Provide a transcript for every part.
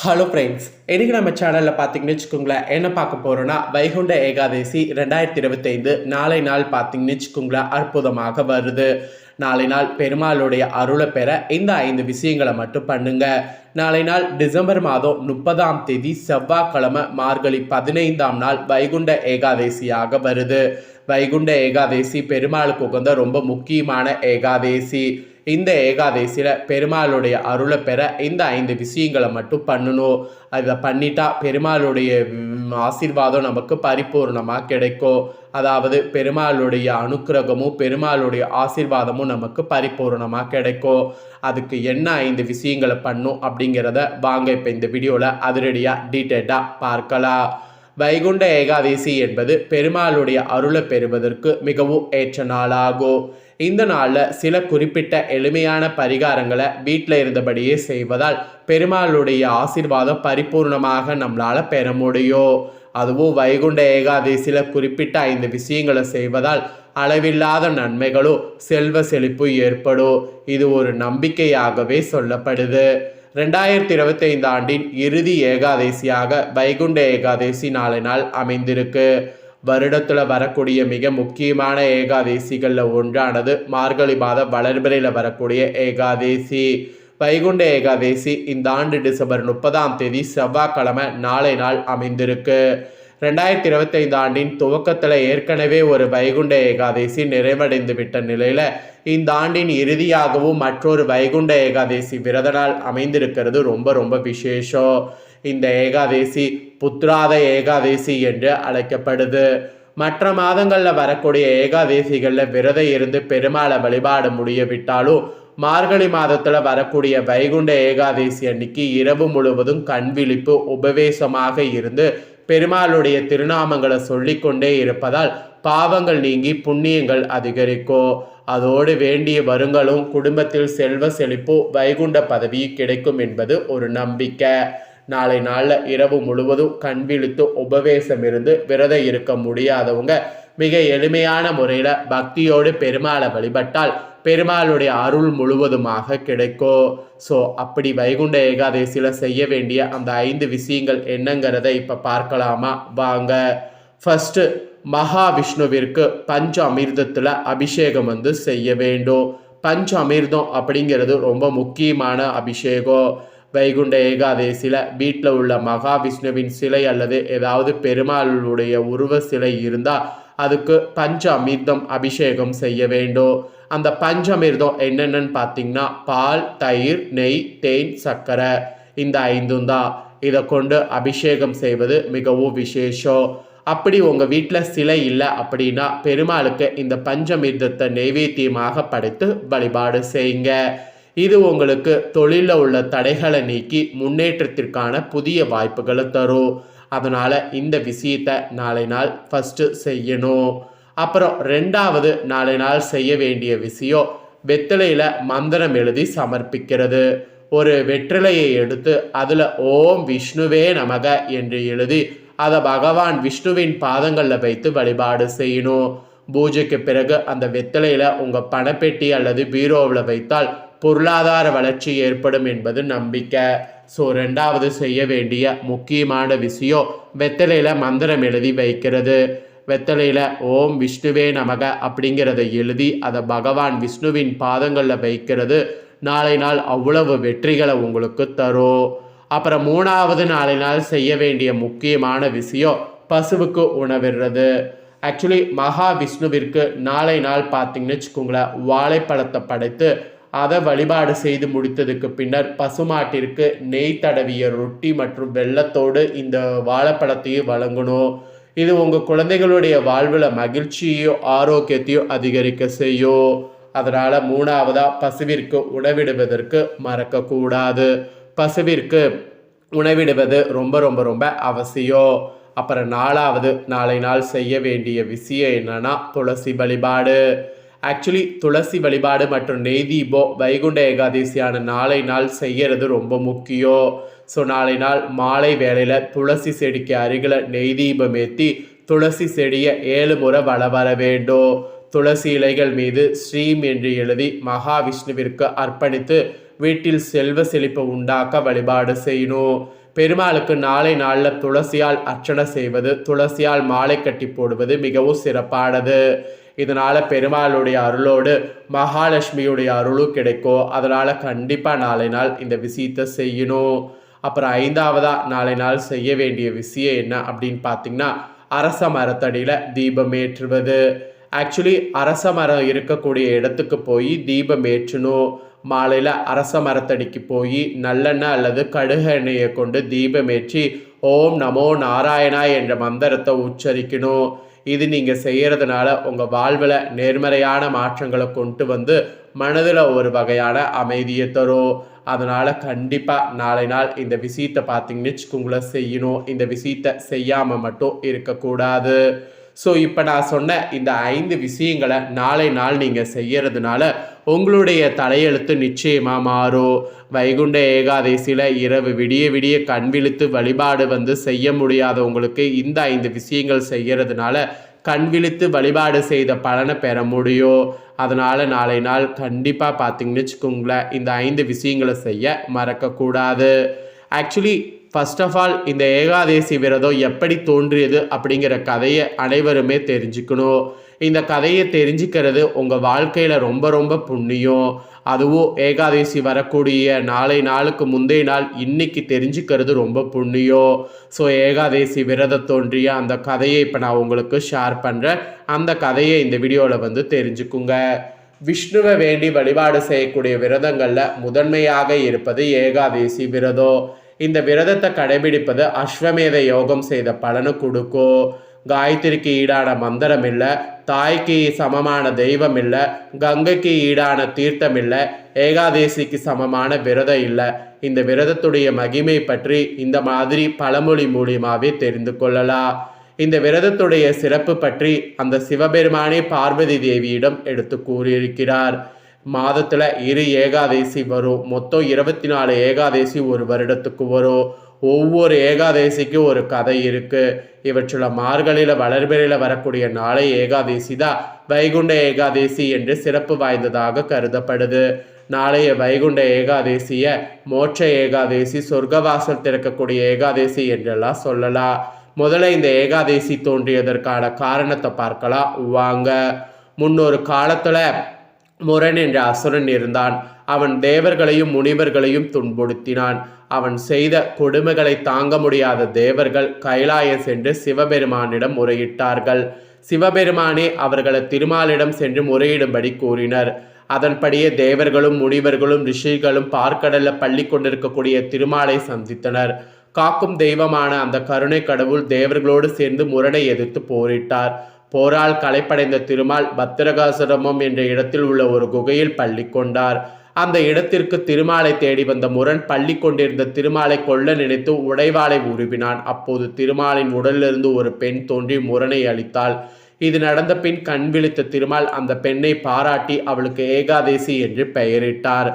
Hello friends இன்றைக்கி நம்ம சேனலில் பார்த்தீங்கன்னு வச்சுக்கோங்களேன் என்ன பார்க்க போகிறோன்னா வைகுண்ட ஏகாதசி ரெண்டாயிரத்தி இருபத்தைந்து நாளை நாள் பார்த்தீங்கன்னு வச்சுக்கோங்களேன் அற்புதமாக வருது. நாளை நாள் பெருமாளுடைய அருளை பெற இந்த ஐந்து விஷயங்களை மட்டும் பண்ணுங்க. நாளை நாள் டிசம்பர் மாதம் முப்பதாம் தேதி செவ்வாய்க்கிழமை மார்கழி பதினைந்தாம் நாள் வைகுண்ட ஏகாதசியாக வருது. வைகுண்ட ஏகாதசி பெருமாளுக்கு உகந்த ரொம்ப முக்கியமான ஏகாதசி. இந்த ஏகாதசியில் பெருமாளுடைய அருளை பெற இந்த ஐந்து விஷயங்களை மட்டும் பண்ணணும் அதை பண்ணிட்டா பெருமாளுடைய ஆசீர்வாதம் நமக்கு பரிபூர்ணமாக கிடைக்கும் அதாவது பெருமாளுடைய அனுக்கிரகமும் பெருமாளுடைய ஆசீர்வாதமும் நமக்கு பரிபூர்ணமாக கிடைக்கும் அதுக்கு என்ன ஐந்து விஷயங்களை பண்ணும் அப்படிங்கிறத வாங்க இப்போ இந்த வீடியோவில் அதிரடியாக டீட்டெயிலாக பார்க்கலாம். வைகுண்ட ஏகாதசி என்பது பெருமாளுடைய அருளை பெறுவதற்கு மிகவும் ஏற்ற நாளாகும். இந்த நாளில் சில குறிப்பிட்ட எளிமையான பரிகாரங்களை வீட்டில் இருந்தபடியே செய்வதால் பெருமாளுடைய ஆசீர்வாதம் பரிபூர்ணமாக நம்மளால் பெற முடியும். அதுவும் வைகுண்ட ஏகாதசியில் குறிப்பிட்ட ஐந்து விஷயங்களை செய்வதால் அளவில்லாத நன்மைகளும் செல்வ செழிப்பு ஏற்படும். இது ஒரு நம்பிக்கையாகவே சொல்லப்படுது. ரெண்டாயிரத்தி இருபத்தைந்து ஆண்டின் இறுதி ஏகாதசியாக வைகுண்ட ஏகாதசி நாளை நாள் அமைந்திருக்கு. வருடத்தில் வரக்கூடிய மிக முக்கியமான ஏகாதசிகளில் ஒன்றானது மார்கழி மாத வளர்பிறையில் வரக்கூடிய ஏகாதசி. வைகுண்ட ஏகாதசி இந்த ஆண்டு டிசம்பர் முப்பதாம் தேதி செவ்வாய்க்கிழமை நாளை நாள் அமைந்திருக்கு. ரெண்டாயிரத்தி இருபத்தைந்து ஆண்டின் துவக்கத்தில் ஏற்கனவே ஒரு வைகுண்ட ஏகாதசி நிறைவடைந்து விட்ட நிலையில் இந்த ஆண்டின் இறுதியாகவும் மற்றொரு வைகுண்ட ஏகாதசி விரத நாள் அமைந்திருக்கிறது. ரொம்ப ரொம்ப விசேஷம். இந்த ஏகாதசி புத்ராத ஏகாதசி என்று அழைக்கப்படுது. மற்ற மாதங்களில் வரக்கூடிய ஏகாதசிகளில் விரதம் இருந்து பெருமாளை வழிபாட முடியவிட்டாலும் மார்கழி மாதத்தில் வரக்கூடிய வைகுண்ட ஏகாதசி அன்னைக்கு இரவு முழுவதும் கண்விழிப்பு உபவேசமாக இருந்து பெருமாளுடைய திருநாமங்களை சொல்லிக்கொண்டே இருப்பதால் பாவங்கள் நீங்கி புண்ணியங்கள் அதிகரிக்கும். அதோடு வேண்டிய வருங்களும் குடும்பத்தில் செல்வ செழிப்பு வைகுண்ட பதவி கிடைக்கும் என்பது ஒரு நம்பிக்கை. நாளை நாளில் இரவு முழுவதும் கண் விழித்து உபவேசம் இருந்து விரதம் இருக்க முடியாதவங்க மிக எளிமையான முறையில் பக்தியோடு பெருமாளை வழிபட்டால் பெருமாளுடைய அருள் முழுவதுமாக கிடைக்கும். ஸோ அப்படி வைகுண்ட ஏகாதசியில் செய்ய வேண்டிய அந்த ஐந்து விஷயங்கள் என்னங்கிறத இப்போ பார்க்கலாமா? வாங்க. ஃபஸ்ட்டு மகாவிஷ்ணுவிற்கு பஞ்ச அமிர்தத்தில் அபிஷேகம் வந்து செய்ய வேண்டும். பஞ்ச அமிர்தம் அப்படிங்கிறது ரொம்ப முக்கியமான அபிஷேகம். வைகுண்ட ஏகாதேசியில் வீட்டில் உள்ள மகாவிஷ்ணுவின் சிலை அல்லது ஏதாவது பெருமாளுடைய உருவ சிலை இருந்தால் அதுக்கு பஞ்ச அமிர்தம் அபிஷேகம் செய்ய வேண்டும். அந்த பஞ்சமிர்தம் என்னென்னு பார்த்தீங்கன்னா பால் தயிர் நெய் தேன் சர்க்கரை. இந்த ஐந்தும் தான். இதை கொண்டு அபிஷேகம் செய்வது மிகவும் விசேஷம். அப்படி உங்கள் வீட்டில் சிலை இல்லை அப்படின்னா பெருமாளுக்கு இந்த பஞ்சமிர்தத்தை நெய்வேத்தியமாக படைத்து வழிபாடு செய்யுங்க. இது உங்களுக்கு தொழிலில் உள்ள தடைகளை நீக்கி முன்னேற்றத்திற்கான புதிய வாய்ப்புகளை தரும். அதனால் இந்த விஷயத்தை நாளை நாள் ஃபஸ்ட்டு செய்யணும். அப்புறம் ரெண்டாவது நாளை நாள் செய்ய வேண்டிய விஷயம் வெத்தலையில் மந்திரம் எழுதி சமர்ப்பிக்கிறது. ஒரு வெற்றிலையை எடுத்து அதில் ஓம் விஷ்ணுவே நமக என்று எழுதி அதை பகவான் விஷ்ணுவின் பாதங்களில் வைத்து வழிபாடு செய்யணும். பூஜைக்கு பிறகு அந்த வெத்தலையில் உங்கள் பணப்பெட்டி அல்லது பீரோவில் வைத்தால் பொருளாதார வளர்ச்சி ஏற்படும் என்பது நம்பிக்கை. ஸோ ரெண்டாவது செய்ய வேண்டிய முக்கியமான விஷயம் வெத்தலையில் மந்திரம் எழுதி வைக்கிறது. வெத்தலையில் ஓம் விஷ்ணுவே நமக அப்படிங்கிறத எழுதி அதை பகவான் விஷ்ணுவின் பாதங்களில் வைக்கிறது. நாளை நாள் அவ்வளவு வெற்றிகளை உங்களுக்கு தரும். அப்புறம் மூணாவது நாளை நாள் செய்ய வேண்டிய முக்கியமான விஷயம் பசுவுக்கு உணவிடுறது. ஆக்சுவலி மகாவிஷ்ணுவிற்கு நாளை நாள் பார்த்தீங்கன்னு வச்சுக்கோங்களேன் வாழைப்பழத்தை படைத்து அதை வழிபாடு செய்து முடித்ததுக்கு பின்னர் பசுமாட்டிற்கு நெய் தடவிய ரொட்டி மற்றும் வெள்ளத்தோடு இந்த வாழைப்பழத்தையும் வழங்கணும் இது உங்கள் குழந்தைகளுடைய வாழ்வில் மகிழ்ச்சியோ ஆரோக்கியத்தையோ அதிகரிக்க செய்யும். அதனால் மூணாவதாக பசுவிற்கு உணவிடுவதற்கு மறக்கக்கூடாது. பசுவிற்கு உணவிடுவது ரொம்ப ரொம்ப ரொம்ப அவசியம். அப்புறம் நாலாவது நாளை நாள் செய்ய வேண்டிய விஷயம் என்னன்னா துளசி வழிபாடு. ஆக்சுவலி துளசி வழிபாடு மற்றும் நெய் தீபம் வைகுண்ட ஏகாதசியான நாளை நாள் செய்கிறது ரொம்ப முக்கியம். ஸோ நாளை நாள் மாலை வேளையில் துளசி செடிக்கு அருகில் நெய் தீபம் ஏற்றி துளசி செடியை ஏழு முறை வள வர வேண்டும். துளசி இலைகள் மீது ஸ்ரீம் என்று எழுதி மகாவிஷ்ணுவிற்கு அர்ப்பணித்து வீட்டில் செல்வ செழிப்பு உண்டாக்க வழிபாடு செய்யணும். பெருமாளுக்கு நாளை நாளில் துளசியால் அர்ச்சனை செய்வது துளசியால் மாலை கட்டி போடுவது மிகவும் சிறப்பானது. இதனால் பெருமாளுடைய அருளோடு மகாலட்சுமியுடைய அருளும் கிடைக்கும். அதனால் கண்டிப்பாக நாளை நாள் இந்த விஷயத்தை செய்யணும். அப்புறம் ஐந்தாவதாக நாளை நாள் செய்ய வேண்டிய விஷயம் என்ன அப்படின்னு பார்த்தீங்கன்னா அரச மரத்தடியில் தீபம் ஏற்றுவது. ஆக்சுவலி அரச மரம் இருக்கக்கூடிய இடத்துக்கு போய் தீபம் ஏற்றணும். மாலையில் அரச மரத்தடிக்கு போய் நல்லெண்ணெய் அல்லது கடுகு எண்ணெயை கொண்டு தீபம் ஏற்றி ஓம் நமோ நாராயணா என்ற மந்திரத்தை உச்சரிக்கணும். இது நீங்கள் செய்கிறதுனால உங்கள் வாழ்வில் நேர்மறையான மாற்றங்களை கொண்டு வந்து மனதில் ஒரு வகையான அமைதியை தரும். அதனால் கண்டிப்பாக நாளை நாள் இந்த விஷயத்தை பார்த்தீங்கன்னு வச்சுக்கோங்களேன் செய்யணும். இந்த விஷயத்தை செய்யாமல் மட்டும் இருக்கக்கூடாது. ஸோ இப்போ நான் சொன்ன இந்த ஐந்து விஷயங்களை நாளை நாள் நீங்கள் செய்யறதுனால உங்களுடைய தலையெழுத்து நிச்சயமாக மாறும். வைகுண்ட ஏகாதசியில் இரவு விடிய விடிய கண் விழித்து வழிபாடு வந்து செய்ய முடியாதவங்களுக்கு இந்த ஐந்து விஷயங்கள் செய்கிறதுனால கண் விழித்து வழிபாடு செய்த பலனை பெற முடியும். அதனால் நாளை நாள் கண்டிப்பாக பார்த்தீங்கன்னு வச்சுக்கோங்களேன் இந்த ஐந்து விஷயங்களை செய்ய மறக்கக்கூடாது. ஆக்சுவலி ஃபர்ஸ்ட் ஆஃப் ஆல் இந்த ஏகாதேசி விரதம் எப்படி தோன்றியது அப்படிங்கிற கதையை அனைவருமே தெரிஞ்சுக்கணும். இந்த கதையை தெரிஞ்சுக்கிறது உங்கள் வாழ்க்கையில் ரொம்ப ரொம்ப புண்ணியம். அதுவும் ஏகாதேசி வரக்கூடிய நாளை நாளுக்கு முந்தைய நாள் இன்னைக்கு தெரிஞ்சுக்கிறது ரொம்ப புண்ணியம். ஸோ ஏகாதேசி விரதம் தோன்றிய அந்த கதையை இப்போ நான் உங்களுக்கு ஷேர் பண்ணுறேன் அந்த கதையை இந்த வீடியோவில் வந்து தெரிஞ்சுக்குங்க. விஷ்ணுவை வேண்டி வழிபாடு செய்யக்கூடிய விரதங்களில் முதன்மையாக இருப்பது ஏகாதேசி விரதம். இந்த விரதத்தை கடைபிடிப்பது அஸ்வமேத யோகம் செய்த பலனு கொடுக்கும் காயத்ரிக்கு ஈடான மந்திரம் இல்லை தாய்க்கு சமமான தெய்வம் இல்லை கங்கைக்கு ஈடான தீர்த்தம் இல்லை ஏகாதேசிக்கு சமமான விரதம் இல்லை. இந்த விரதத்துடைய மகிமை பற்றி இந்த மாதிரி பழமொழி மூலியமாகவே தெரிந்து கொள்ளலாம். இந்த விரதத்துடைய சிறப்பு பற்றி அந்த சிவபெருமானே பார்வதி தேவியிடம் எடுத்து கூறியிருக்கிறார். மாதத்தில் இரு ஏகாதேசி வரும். மொத்தம் இருபத்தி நாலு ஏகாதேசி ஒரு வருடத்துக்கு வரும். ஒவ்வொரு ஏகாதேசிக்கும் ஒரு கதை இருக்குது இவற்றுள்ள மார்கழியில் வளர்பிறையில் வரக்கூடிய நாளை ஏகாதேசி தான் வைகுண்ட ஏகாதேசி என்று சிறப்பு வாய்ந்ததாக கருதப்படுது. நாளைய வைகுண்ட ஏகாதேசிய மோட்ச ஏகாதேசி சொர்க்கவாசல் திறக்கக்கூடிய ஏகாதேசி என்றெல்லாம் சொல்லலாம். முதல்ல இந்த ஏகாதேசி தோன்றியதற்கான காரணத்தை பார்க்கலாம். வாங்க. முன்னொரு காலத்தில் முரண் என்ற அசுரன் இருந்தான். அவன் தேவர்களையும் முனிவர்களையும் துன்புறுத்தினான். அவன் செய்த கொடுமைகளை தாங்க முடியாத தேவர்கள் கைலாயம் சென்று சிவபெருமானிடம் முறையிட்டார்கள். சிவபெருமானே அவர்களை திருமாலிடம் சென்று முறையிடும்படி கூறினர். அதன்படியே தேவர்களும் முனிவர்களும் ரிஷிகளும் பார்க்கடல்ல பள்ளி கொண்டிருக்கக்கூடிய திருமாலை சந்தித்தனர். காக்கும் தெய்வமான அந்த கருணை கடவுள் தேவர்களோடு சேர்ந்து முரணை எதிர்த்து போரிட்டார். போரால் களைப்படைந்த திருமால் பத்திரகாசுரமம் என்ற இடத்தில் உள்ள ஒரு குகையில் பள்ளி கொண்டார். அந்த இடத்திற்கு திருமாலை தேடி வந்த முரண் பள்ளி கொண்டிருந்த திருமாலை கொல்ல நினைத்து உடைவாளை உருவினான். அப்போது திருமாலின் உடலிலிருந்து ஒரு பெண் தோன்றி முரணை அளித்தாள். இது நடந்த பின் கண் விழித்த திருமால் அந்த பெண்ணை பாராட்டி அவளுக்கு ஏகாதேசி என்று பெயரிட்டார்.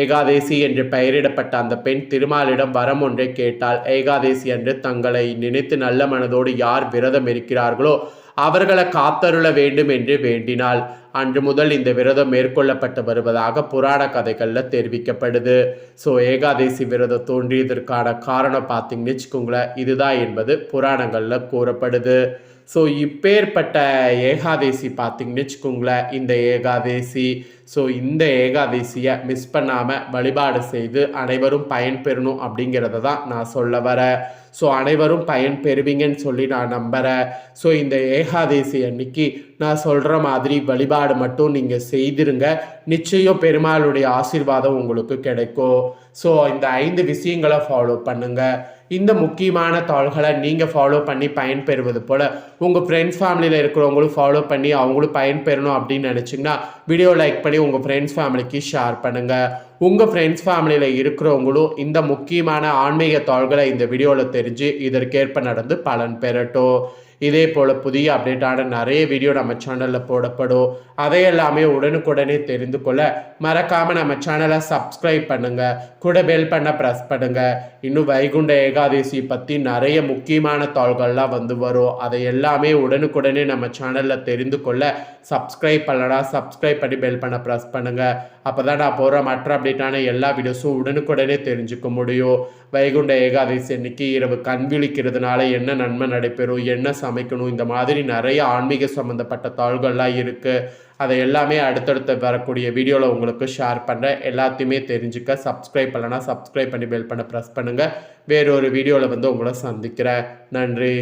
ஏகாதேசி என்று பெயரிடப்பட்ட அந்த பெண் திருமாலிடம் வரம் ஒன்றை கேட்டாள். ஏகாதேசி என்று தங்களை நினைத்து நல்ல மனதோடு யார் விரதம் இருக்கிறார்களோ அவர்களை காத்தருள வேண்டும் என்று வேண்டினாள். அன்று முதல் இந்த விரதம் மேற்கொள்ளப்பட்டு வருவதாக புராண கதைகளில் தெரிவிக்கப்படுது. ஸோ ஏகாதேசி விரதம் தோன்றியதற்கான காரணம் பார்த்தீங்கன்னு வச்சுக்கோங்களேன் இதுதான் என்பது புராணங்களில் கூறப்படுது. ஸோ இப்பேற்பட்ட ஏகாதேசி பார்த்தீங்கன்னு வச்சுக்கோங்களேன் இந்த ஏகாதேசி. ஸோ இந்த ஏகாதேசியை மிஸ் பண்ணாமல் வழிபாடு செய்து அனைவரும் பயன்பெறணும் அப்படிங்கிறத தான் நான் சொல்ல வரேன். ஸோ அனைவரும் பயன் பெறுவீங்கன்னு சொல்லி நான் நம்புகிறேன் ஸோ இந்த ஏகாதேசி அன்னைக்கு நான் சொல்கிற மாதிரி வழிபாடு மட்டும் நீங்கள் செய்திருங்க. நிச்சயம் பெருமாளுடைய ஆசீர்வாதம் உங்களுக்கு கிடைக்கும். ஸோ இந்த ஐந்து விஷயங்களை ஃபாலோ பண்ணுங்கள் இந்த முக்கியமான தாள்களை நீங்கள் ஃபாலோ பண்ணி பயன்பெறுவது போல் உங்கள் ஃப்ரெண்ட்ஸ் ஃபேமிலியில் இருக்கிறவங்களும் ஃபாலோ பண்ணி அவங்களும் பயன்பெறணும் அப்படின்னு நினச்சிங்கன்னா வீடியோ லைக் பண்ணி உங்கள் ஃப்ரெண்ட்ஸ் ஃபேமிலிக்கு ஷேர் பண்ணுங்கள் உங்கள் ஃப்ரெண்ட்ஸ் ஃபேமிலியில் இருக்கிறவங்களும் இந்த முக்கியமான ஆன்மீக தாள்களை இந்த வீடியோவில் தெரிஞ்சு இதற்கேற்ப நடந்து பலன் பெறட்டும். இதே போல் புதிய அப்டேட்டான நிறைய வீடியோ நம்ம சேனலில் போடப்படும். அதையெல்லாமே உடனுக்குடனே தெரிந்து கொள்ள மறக்காமல் நம்ம சேனலை சப்ஸ்கிரைப் பண்ணுங்கள் கூட பெல் பண்ண ப்ரெஸ் பண்ணுங்கள் இன்னும் வைகுண்ட ஏகாதசி பற்றி நிறைய முக்கியமான தாள்கள்லாம் வந்து வரும். அதை எல்லாமே உடனுக்குடனே நம்ம சேனலில் தெரிந்து கொள்ள சப்ஸ்கிரைப் பண்ணலனா சப்ஸ்கிரைப் பண்ணி பெல் பண்ண ப்ரெஸ் பண்ணுங்கள் அப்போ தான் நான் போகிற மற்ற அப்டேட்டான எல்லா வீடியோஸும் உடனுக்குடனே தெரிஞ்சுக்க முடியும். வைகுண்ட ஏகாதசி அன்னைக்கு இரவு கண் விழிக்கிறதுனால என்ன நன்மை நடைபெறும் என்ன சமைக்கணும் இந்த மாதிரி நிறைய ஆன்மீக சம்மந்தப்பட்ட தாள்கள்லாம் இருக்குது அதை எல்லாமே அடுத்தடுத்து வரக்கூடிய வீடியோவில் உங்களுக்கு ஷேர் பண்ணுறேன் எல்லாத்தையுமே தெரிஞ்சுக்க சப்ஸ்கிரைப் பண்ணலன்னா சப்ஸ்கிரைப் பண்ணி பெல் பண்ண ப்ரெஸ் பண்ணுங்கள் வேறொரு வீடியோவில் வந்து உங்களை சந்திக்கிறேன். நன்றி.